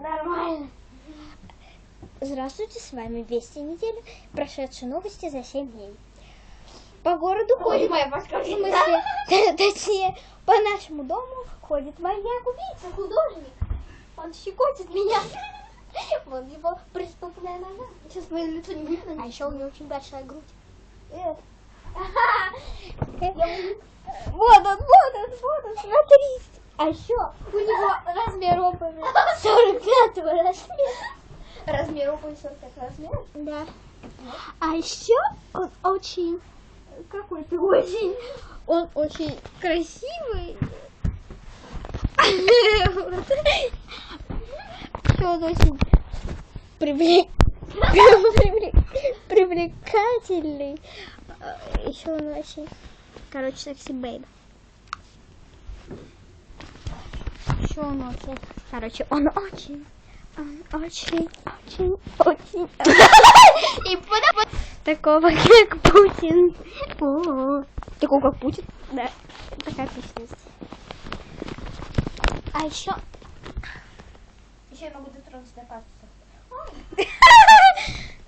Нормально. Здравствуйте, с вами Вести недели, прошедшие новости за 7 дней. По городу ходит... моя смысле, точнее, по нашему дому ходит маньяк-убийца, художник. Он щекотит меня. Вот его преступная нога. Сейчас мое лицо не видно. А еще у него очень большая грудь. Э. Вот он, вот он, вот он, смотри. А еще у него размер обуви 45 размера. Размер обуви 45 размера? Да. А еще он очень... Какой ты очень... Он очень красивый. Еще он очень привлек- привлек- привлекательный. Еще он очень... Короче, секси бэйб. Еще он очень... Короче, он очень... Он очень, очень, очень... И. Такого, как Путин. Такого, как Путин? Да. Такая песня. А еще... Еще я могу дотронуться до кактуса.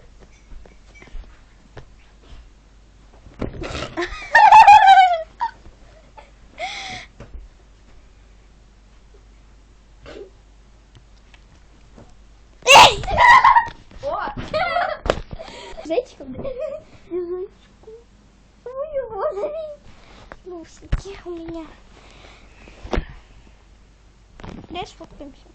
Зайчиком? Зайчиком. Ой, боже. Нусики у меня. Дальше фоткаемся.